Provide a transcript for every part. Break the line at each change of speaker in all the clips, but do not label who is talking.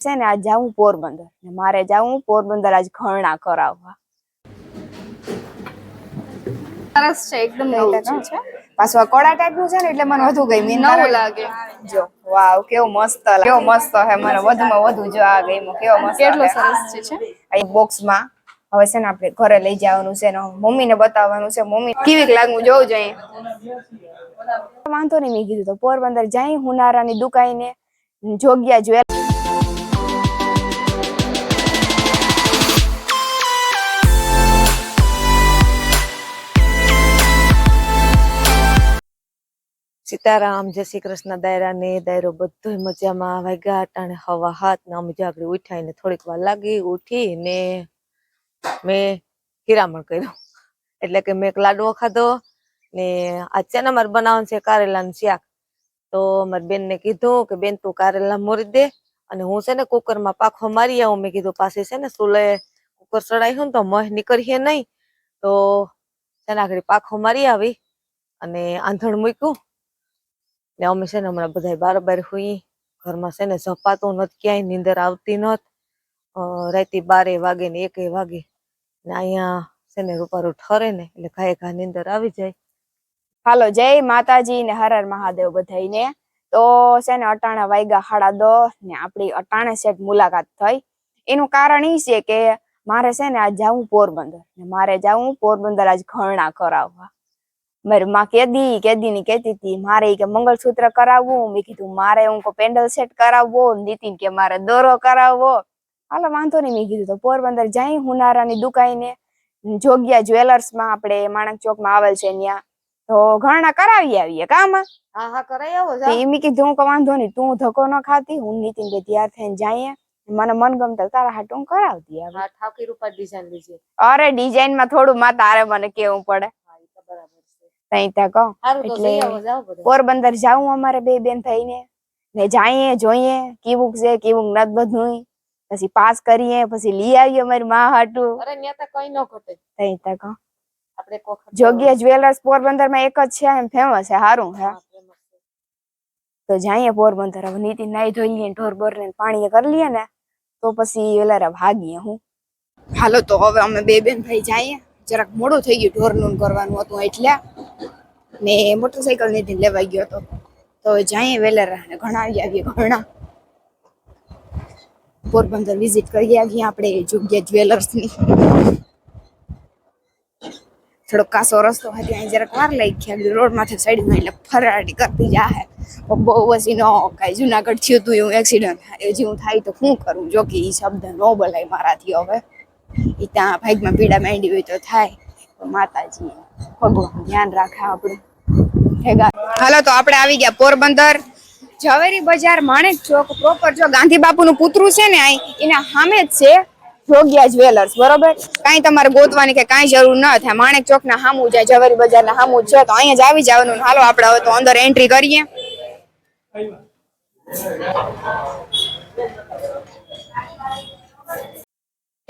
છે ને આજ જાવું પોરબંદર. ને મારે જાવું પોરબંદર આજ ઘરણા કરાવવા.
સરસ છે એકદમ નવું છે
પાછું આ કોળા ટાઈપનું છે ને એટલે મને વધુ ગઈ
નવું લાગે.
જો વાવ કેવો મસ્ત કેવો મસ્ત હે મને વધુમાં વધુ જો આ ગઈ કેવો મસ્ત
કેટલો સરસ છે
આ બોક્સમાં હવે છે ને આપણે ઘરે લઈ જવાનું છે ને મમ્મીને બતાવવાનું છે. મમ્મી કેવી લાગવું જોવું જોઈએ? વાંધો નહીં મેં કીધું તો. પોરબંદર જાય હુનારાની દુકાઈને જોગ્યા જ્વેલ
સીતારામ, જય શ્રી કૃષ્ણ, દાયરા દાયરો બધો મજામાં. વાગ્યા અટાણે હવા હાથ ને અમે જાગડી ઉઠાઈને થોડીક વાર લાગી ઉઠી ને મેં હીરામણ કર્યું. એટલે કે મેં એક લાડવો ખાધો ને આજે મારે બનાવવાનું છે કારેલાનું શાક. તો મારી બેનને કીધું કે, બેન, તું કારેલા મોરી દે અને હું છે ને કુકરમાં પાખો મારી આવું. મેં કીધું, પાસે છે ને સુલે કુકર ચડાવ્યું ને તો મહ નીકળીએ નહીં. તો તેના આગળ પાખો મારી આવી અને આંધણ મૂક્યું. ને અમે છે ને હમણાં બધા બાર હુઈ, ઘરમાં છે ને ઝપાતું નથી ક્યાંય નીંદર આવતી નત રાતે બારે વાગે ને એકે વાગે ને અહીંયા છે ને રૂપારું ઠરે ને એટલે ઘાએ ઘા નીંદર આવી જાય.
હાલો, જય માતાજી ને હર હર મહાદેવ બધાને તો છે ને અટાણા વાગ્યા હાડા દો ને આપણી અટાણે સેટ મુલાકાત થઈ. એનું કારણ એ છે કે મારે છે ને આજ જાવું પોરબંદર ને મારે જાવું પોરબંદર આજ ઘરણા કરાવવા. મારી માં કેદી કેદી ની કેતી હતી મારે કે મંગળસૂત્ર કરાવવું. મેં કીધું મારે હું કો પેન્ડલ સેટ કરાવવો. નીતિન કે મારે દોરો કરાવવો. હાલો વાંધો નહીં. મેં કીધું તો પોરબંદર જાય હુનારાની દુકાઈને. જોગ્યા જ્વેલર્સમાં આપણે માણક ચોકમાં આવેલ છે ત્યાં તો ઘરણા કરાવી આવીએ કામાં?
હા હા કરાઈ આવો
ઈ મેં કીધું હું કે વાંધો નહીં તું ધક્કો ન ખાતી. હું નીતિન કે તૈયાર થઈને જઈએ મને મન ગમતા તારા હાટું હું કરાવતી આવે.
હા ઠાકી રૂપા ડિઝાઇન લીધી.
અરે ડિઝાઇનમાં થોડું માં તારે મને કેવું પડે.
હા
ત્યાં કહો. એટલે પોરબંદર જાવું અમારે બે બેન થઈને. ને જાઈએ જોઈએ કેવું છે કેવું નત બધું પછી પાસ કરીએ પછી લઈ આવીએ અમારી માં હાટુ.
અરે ન્યા તો કઈ ન ઘટે.
તઈ ત્યાં કહો.
આપણે વખત
જ્વેલર્સ પોરબંદરમાં એક જ છે એમ ફેમસ છે સારું હે. તો જાઈએ પોરબંદર હવે નીતિ નાઈ ધોઈ લઈએ ઢોર બોર ને પાણી કરી લઈએ ને તો પછી વેલારા ભાગીએ હું. હાલો તો હવે અમે બે બેન ભાઈ જઈએ. જરાક મોડું થઈ ગયું ઢોરનું કરવાનું હતું એટલે ને મોટરસાયકલ નીતિન લેવાઈ ગયો હતો. તો જાય વેલેરા ને ઘણા આવી આવીએ, ઘણા. પોરબંદર વિઝિટ કરી આવીએ આપણે, જોગ્યા જ્વેલર્સની. થોડો કાસો રસ્તો હતી અહીં જરાક વાર લઈ ગયા રોડમાંથી સાઈડ એટલે ફરાડી કરતી જાહે. બહુ પછી ન કાંઈ જુનાગઢ થયું તું, એવું એક્સિડન્ટ થાય જેવું થાય તો શું કરું? જો કે એ શબ્દ ન બોલાય મારાથી હવે. એ ત્યાં ભાગમાં પીડા માંડી હોય તો થાય. માતાજી, ભગવાન, ધ્યાન રાખે આપણું. હાલો, તો આપણે આવી ગયા પોરબંદર. ઝવેરી બજાર માણેક ચોક પ્રોપર જો ગાંધી બાપુનું પુતરું છે ને અહીં એના સામે જ છે જોગ્યા જ્વેલર્સ બરોબર? કાંઈ તમારે ગોતવાની કે કાંઈ જરૂર ન થાય. માણેક ચોક ના સામું જાય, ઝવેરી બજાર ના સામું છે. તો અહીંયા જ આવી જવાનું. હાલો, આપણે હવે તો અંદર એન્ટ્રી કરીએ.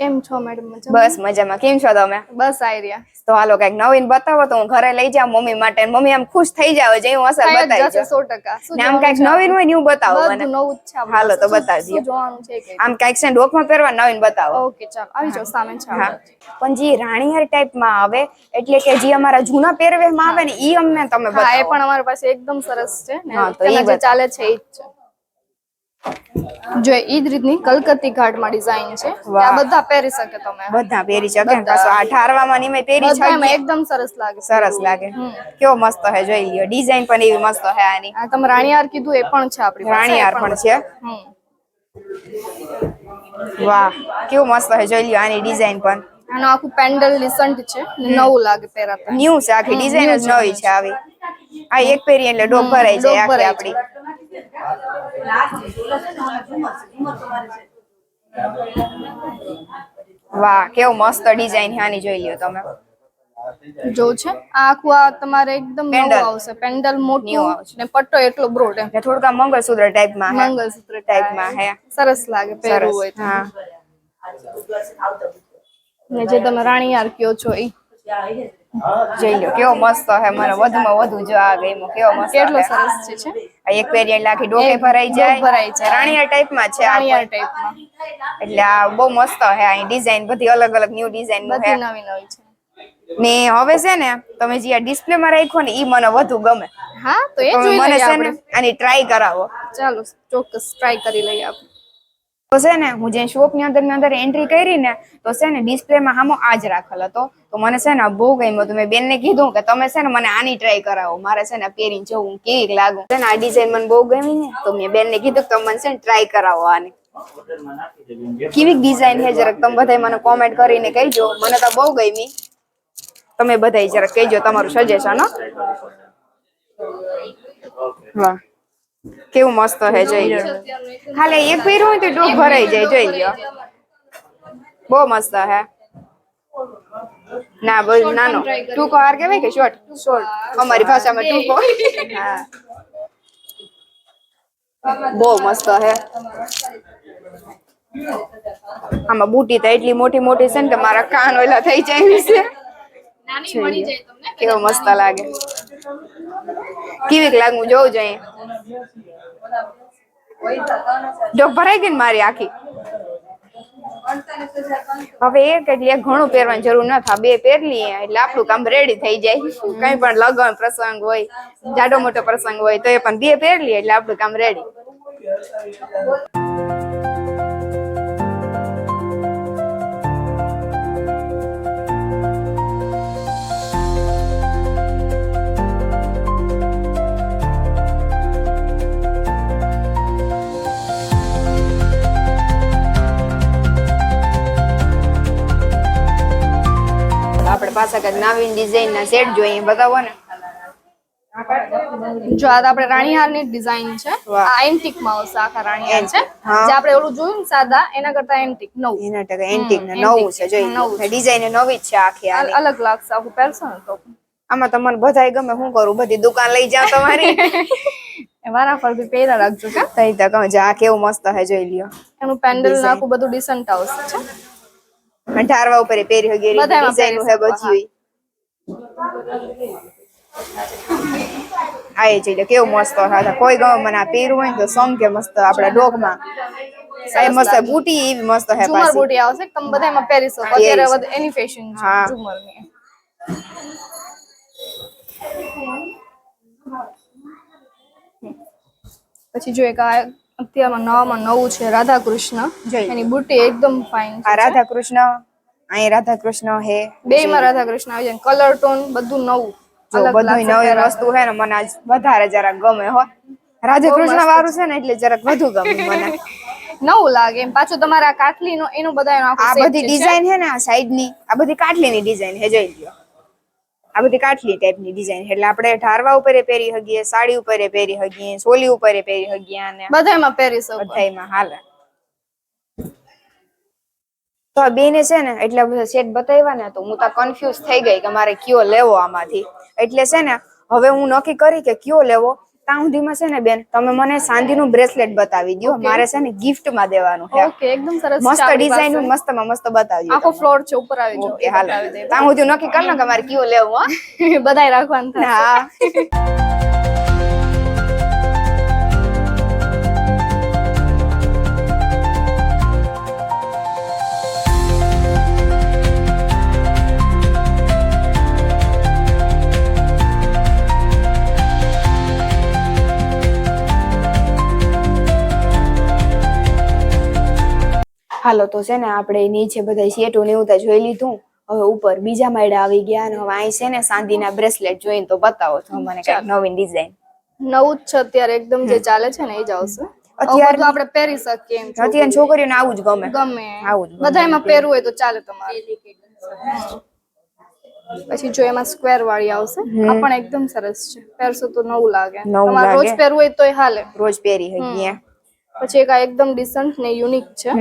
કેમ છો મેડમ
બસ મજામાં. કેમ છો તમે?
બસ આઈરિયા
તો હાલો કંઈક નવીન બતાવો તો હું ઘરે લઈ જાઉં મમ્મી માટે. મમ્મી આમ ખુશ થઈ જાવ જે હું અસર બતાવી
જશે સો ટકા.
આમ કંઈક નવીન હોય ને હું બતાવો મને.
બધું નવું જ છે
હાલો તો
બતાવજો
બતાવી
જોવાનું છે
આમ કંઈક છે ડોકમાં પહેરવા નવીન બતાવો.
ઓકે ચાલો. આવી જાઓ સામે છે
પણ જે રાણીહાર ટાઈપમાં આવે એટલે કે જે અમારા જૂના પહેરવેમાં આવે ને ઈ અમને તમે
હા એ પણ અમારી પાસે એકદમ સરસ છે ને.
હા, તો બતાવો.
ચાલે છે ઈ જ છે. જો એ જ રીતની કલકત્તી ઘાટમાં ડિઝાઇન છે. આ બધા પહેરી શકે તમે.
બધા પહેરી શકે ને આ ઠારવામાં ને એમાંય પહેરી છે
એકદમ સરસ લાગે.
સરસ લાગે. કેવો મસ્ત હે જોઈ લ્યો. ડિઝાઇન પણ એવી મસ્ત હે આની.
આ તમે રાણીયાર કીધું એ પણ છે આપણી રાણીયાર
પણ છે. વાહ. કેવું મસ્ત હે જોઈ લ્યો આની ડિઝાઇન પણ.
આનું આખું પેન્ડલ લિસન્ટ છે. નવું લાગે પહેરાતા.
ન્યુ છે આખી ડિઝાઇન જ નવી છે આવી. આ એક પહેરી એટલે ડોક ભરાઈ જાય આખી આપડી વાહ કેવું મસ્ત ડિઝાઇન આની જોઈ લ્યો તમે.
જો છે આ આખું આ તમારે એકદમ નવું આવશે. પેન્ડલ મોટું
આવશે.
ને પટ્ટો એટલો બ્રોડ એમ.
થોડુંક આ મંગળસૂત્ર ટાઈપમાં હે.
મંગળસૂત્ર
ટાઈપમાં હે.
સરસ લાગે પહેરવું હોય
હા.
ને જે તમે રાણીયાર કયો છો ઈ.
જોઈ લો કેવો મસ્ત હે મને વધુમાં વધુ જો આ ગેમો કેવો મસ્ત
કેટલો. સરસ છે છે?
આ એક એટલે ડોકે ભરાઈ જાય.
ભરાઈ જાય.
રાણીયા ટાઈપમાં છે આ
રાણીયાર ટાઈપમાં.
એટલે આ બહુ મસ્ત હે આ ડિઝાઇન બધી અલગ અલગ ન્યુ ડિઝાઇનનું
બધી
હે
નવી નવી છે.
ને હવે છે ને તમે જે આ ડિસ્પ્લે માં રાખ્યો ને ઈ મને વધુ ગમે.
હા તો એ જોઈ
મને
લઈએ આપણે.
આની ટ્રાય કરાવો.
ચાલો ચોક્કસ ટ્રાય કરી લઈએ આપણે.
તો છે ને, હું જે શોપની અંદર એન્ટ્રી કરી ને તો છે ને ડિસ્પ્લે માં હામો આ જ રાખેલ હતો. તો મને છે ને બહુ ગમ્યું તો મેં બેન ને કીધું કે તમે છે ને મને આની ટ્રાય કરાવો. મારે છે ને પહેરીને જોવું કેવી લાગુ. છે ને, આ ડિઝાઇન મને બહુ ગમી ને, તો મેં બેન ને કીધું કે તમે મને છે ને ટ્રાય કરાવો આની. કેવી ડિઝાઇન છે જરાક તમે બધા મને કોમેન્ટ કરીને કહેજો. મને તો બહુ ગમી. તમે બધા જરાક કહેજો તમારું સજેશન વાહ. કેવું મસ્ત હે જોઈ લો ખાલી એક પહેર્યું હોય તો ડોક ભરાઈ જાય જોઈ લો બહુ મસ્ત હે. ના બોલ નાનો. ટૂંકો હાર કહેવાય કે શોર્ટ શોર્ટ અમારી ભાષામાં ટૂંકો. હા. બહુ મસ્ત હે. આમાં બુટી તો એટલી મોટી મોટી છે ને કે મારા કાન ઓલા થઈ જાય છે. કેવો મસ્ત લાગે. કેવીક લાગવું? જોવું જોઈએ. ડોક ભરાઈ ગઈ ને મારી આખી. હવે એક એટલે ઘણું પહેરવાની જરૂર ન થાય. બે પહેર લઈએ એટલે આપણું કામ રેડી થઈ જાય. કઈ પણ લગન, પ્રસંગ હોય, જાડો મોટો પ્રસંગ હોય, તો એ પણ બે પહેર લઈએ એટલે આપણું કામ રેડી પાછા કઈ નવીન ડિઝાઇન ના સેટ જોઈએ બતાવો ને.
જો આ આપણે રાણીહારની ડિઝાઇન છે. આ એન્ટિકમાં આવશે આખા રાણીહાર છે. જે આપણે ઓલું જોયું ને સાદા એના કરતા એન્ટિક નવું.
એના ટકા એન્ટિક ને નવું છે જોઈ
નવું છે.
ડિઝાઇન નવી જ છે આખી
અલગ લાગશે આખું પહેરશો ને તો.
આમાં તમને બધાય ગમે શું કરું? બધી દુકાન લઈ જાવ તમારી.
વારા ફરતી પહેરા રાખજો કે?
તઈ તક જા કેવું મસ્ત હે જોઈ લ્યો.
એનું પેન્ડલ આખું બધું ડિસન્ટ આવશે છે?
ઢારવા ઉપર પહેરી હગી
બધાયમાં
ડિઝાઇન હે બધી આ જોઈ લો કેવું મસ્ત હતા. કોઈ ગમે મને આ પહેરવું હોય ને તો સમકે મસ્ત આપણા ડોગમાં. માં એ મસ્ત બુટી એવી મસ્ત હે
ઝુમર બુટી આવશે તમે બધા એમાં પહેરી શકો. અત્યારે એની ફેશન છે. ઝુમરની. પછી જો એક આ અત્યારમાં નવામાં નવું છે રાધા કૃષ્ણ એની બુટી એકદમ ફાઇન
આ રાધા કૃષ્ણ અહીં રાધા કૃષ્ણ હે.
બે માં રાધા કૃષ્ણ આવી જાય કલર ટોન બધું નવું.
જો બધું નવી. વસ્તુ હે ને મને આજ વધારે જરાક ગમે હો. રાધા કૃષ્ણ વાળું છે ને એટલે જરાક વધુ ગમે મને.
નવું લાગે એમ. પાછું તમારા કાટલી નો એનું બધા
આ બધી ડિઝાઇન છે? ને આ સાઈડની આ બધી કાટલીની ડિઝાઇન હે જોઈ લ્યો. આ બધી કાટલી ટાઈપની ડિઝાઇન એટલે આપણે ઢારવા ઉપર પહેરી હગીએ સાડી ઉપર પહેરી હગીએ સોલી ઉપર પહેરી હગીએ અને
બધામાં પહેરી શકો.
બધામાં હાલે. તો આ બેને છે ને એટલા બધા સેટ બતાવ્યા ને તો હું તો કન્ફ્યુઝ થઈ ગઈ કે મારે કયો લેવો આમાંથી. એટલે છે ને હવે હું નક્કી કરી કે કયો લેવો? ત્યાં સુધીમાં છે ને બેન તમે મને સાંધીનું બ્રેસલેટ બતાવી દ્યો. મારે છે ને ગિફ્ટમાં દેવાનું છે
ઓકે એકદમ સરસ
મસ્ત ડિઝાઇન.
મસ્તમાં
મસ્ત બતાવી
આખો ફ્લોર છે ઉપર આવી જાઓ
ઓકે હાલ. ત્યાં સુધી નક્કી કર લો કે મારે કયો લેવું હા.
બધાય રાખવાનું
હા. હાલો તો છે ને આપણે નીચે બધા સેટો ને એવું તો જોઈ લીધું. હવે ઉપર બીજા માળે આવી ગયા અને હવે અહીં છે ને ચાંદીના બ્રેસલેટ જોઈને તો બતાવો તો મને કઈ નવી ડિઝાઇન.
નવું જ છે અત્યારે એકદમ જે ચાલે છે ને એ જ આવશે. અત્યારે તો આપણે પહેરી શકીએ એમ છો.
અત્યારે છોકરીઓને આવું જ ગમે.
ગમે.
આવું જ
બધા એમાં પહેરવું હોય તો ચાલે તમારે. પછી જો એમાં સ્ક્વેર વાળી આવશે. આ પણ એકદમ સરસ છે. પહેરશો તો નવું લાગે. તમારે રોજ પહેરવું હોય તોય હાલે.
રોજ પહેરી હગીએ
પછી એક આ એકદમ ડિસન્ટ ને યુનિક છે.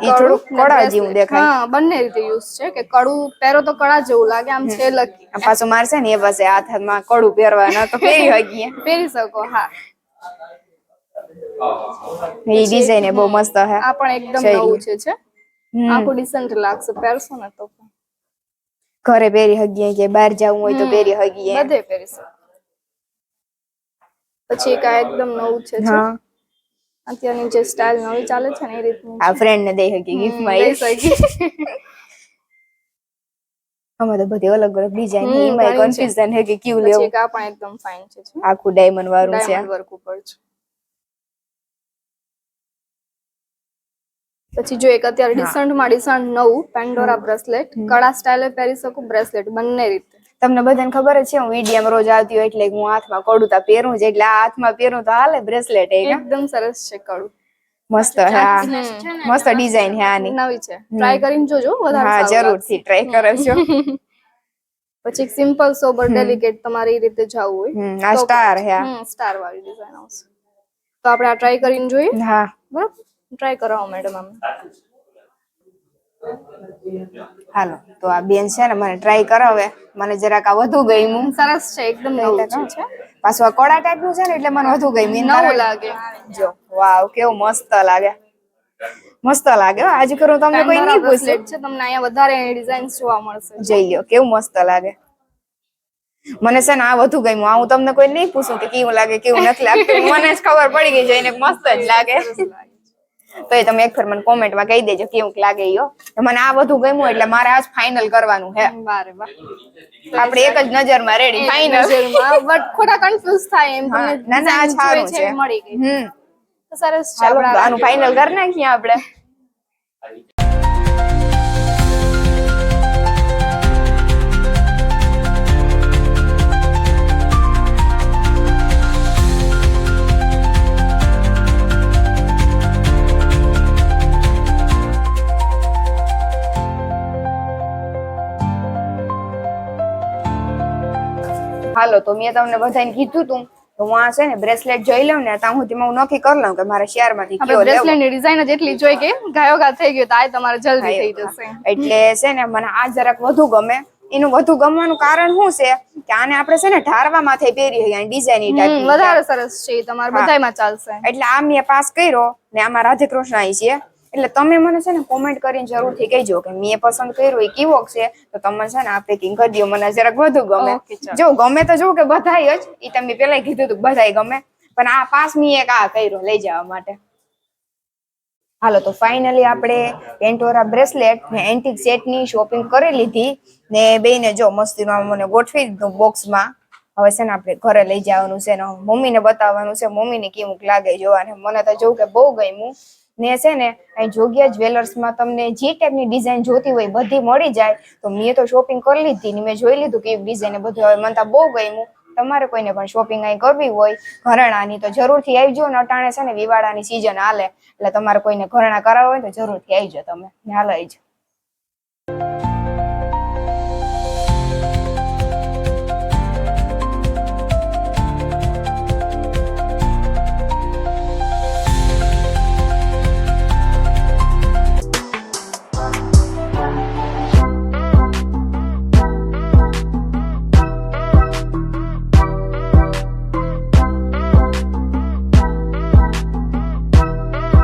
ઈ થોડુંક
કડું ને
કડા
bracelet.
જેવું દેખાય.
હા બંને રીતે યુઝ છે કે કડું પહેરો તો કડા જેવું લાગે આમ છે લકી.
પાછું મારશે ને એ પાસે હાથ હાથમાં કડું પહેરવાના તો પહેરી
પહેરી શકો હા.
એ ડિઝાઇન બહુ મસ્ત હે.
આ પણ એકદમ. નવું છે છે. આખું ડિસન્ટ લાગશે પહેરશો ને તો
ઘરે પહેરી હગીએ કે બહાર જવું હોય તો પહેરી હગીએ.
બધે પહેરી શકો પછી એક આ એકદમ નવું છે.
હા.
અત્યારની જે સ્ટાઇલ નવી ચાલે છે ને એ રીતની
આ ફ્રેન્ડ ને દઈ હગી
ગિફ્ટમાં એ
અમે તો બધી અલગ અલગ
ડિઝાઇનની
એમાં કન્ફ્યુઝન હે કે ક્યુ લેવું.
આ પણ એકદમ ફાઇન છે.
આખું ડાયમંડ વાળું છે.
ડાયમંડ વર્ક ઉપર છે. પછી જો એક અત્યારે ડિસન્ટમાં ડિસન્ટ નવું પેન્ડોરા બ્રેસલેટ કળા સ્ટાઇલે પહેરી શકું બ્રેસલેટ બંને રીતે.
તમને બધાને ખબર જ છે હું ઈડીએમ રોજ આવતી હોય એટલે હું હાથમાં કડુતા પહેરું જ એટલે આ હાથમાં પહેરું તો હાલે બ્રેસલેટ
એકદમ સરસ છે કડું.
મસ્ત હા. મસ્ત ડિઝાઇન હે આની.
નવી છે. ટ્રાય કરીને જોજો વધારે
હા જરૂરથી ટ્રાય કરજો
પછી સિમ્પલ સોબર ડેલિકેટ તમારે રીતે જવું હોય
આ સ્ટાર હે.
હમ સ્ટાર વાળી ડિઝાઇન આવશે. તો આપણે આ ટ્રાય કરીને જોઈએ.
હા.
બરાબર? ટ્રાય કરાવો મેડમ આમ.
હાલો તો આ બેન છે ને મને ટ્રાય કરાવે મને જરાક આ વધુ ગમ્યું.
સરસ છે એકદમ નવું છે.
પાછું આ કોળા ટાઈપનું છે ને એટલે મને વધુ ગમ્યું.
નવું લાગે.
જો વાવ કેવું મસ્ત લાગે. મસ્ત લાગે. આજે કરું તમને કોઈ નહીં પૂછે.
છે તમને અહીંયા વધારે ડિઝાઇન્સ જોવા મળશે.
જઈ લ્યો કેવું મસ્ત લાગે. મને છે ને આ વધુ ગમ્યું. આ હું તમને કોઈ નહીં પૂછું કે કેવું લાગે કેવું નથી લાગતું. મને જ ખબર પડી ગઈ જઈને મસ્ત જ લાગે. તો એ તમે એક ફેર મને કોમેન્ટમાં કહી દેજો કેવું લાગે યો મને આ બધું ગમ્યું એટલે મારે આજ ફાઇનલ કરવાનું હે આપણે એક જ નજરમાં રેડી ફાઇનલ
બટ ખોટા કન્ફ્યુઝ થાય એમ.
ના ના સારું છે
મળી ગઈ.
હમ.
સરસ છે
ચાલો આનું ફાઇનલ કરી નાખીએ આપણે. હાલો તો મેં તમને બધાને કીધું તું તો હું આ છે ને બ્રેસલેટ જોઈ લઉં ને ત્યાં સુધીમાં હું નક્કી કરી લઉં કે મારે
શેરમાંથી
કયો
બ્રેસલેટની ડિઝાઇન જ એટલી જોઈ કે ગાયો ગા થઈ ગયું તો આ તમારે જલ્દી થઈ જશે.
એટલે છે ને મને આ જરાક વધુ ગમે. એનું વધુ ગમવાનું કારણ શું છે કે આને આપણે છે ને ઢારવા માથે પહેરી ડિઝાઇન ટાઈપ
વધારે સરસ છે તમારે બધાયમાં ચાલશે.
એટલે આ મેં પાસ કર્યો ને આમાં રાધે કૃષ્ણ આવી છે. એટલે તમે મને છે ને કોમેન્ટ કરીને જરૂરથી કહેજો કે મેં પસંદ કર્યું એ કેવો છે? તો તમે છે ને આ પેકિંગ કરી દો. મને જરાક વધુ ગમે. જો ગમે તો જો કે બધાય જ. એ તમે પેલા કીધું હતું બધા બધાય ગમે. પણ આ પાસ મેં એક આ કર્યો લઈ જવા માટે. હાલો તો ફાઇનલી આપણે પેન્ટોરા બ્રેસલેટ ને એન્ટિક સેટની શોપિંગ કરી લીધી. ને બેને જો મસ્તીનું મને ગોઠવી દીધું બોક્સમાં હવે છે ને આપણે ઘરે લઈ જવાનું છે ને મમ્મીને બતાવવાનું છે. મમ્મીને કેવું લાગે જોવા મને તો જોવું કે બહુ ગમ્યું. ને છે ને, અહીં જોગિયા જ્વેલર્સમાં તમને જે ટાઈપની ડિઝાઇન જોતી હોય બધી મળી જાય. તો મેં તો શોપિંગ કરી લીધી ને મેં જોઈ લીધું કે ડિઝાઇન બધું હવે મને તો બહુ ગમ્યું. તમારે કોઈને પણ શોપિંગ અહીં કરવી હોય, ઘરેણાની તો જરૂરથી આવજો ને અટાણે છે ને વિવાળાની સિઝન હાલે. એટલે તમારે કોઈને ઘરેણા કરાવવા હોય તો જરૂરથી આવજો તમે. હાલ હાલો, આવજો.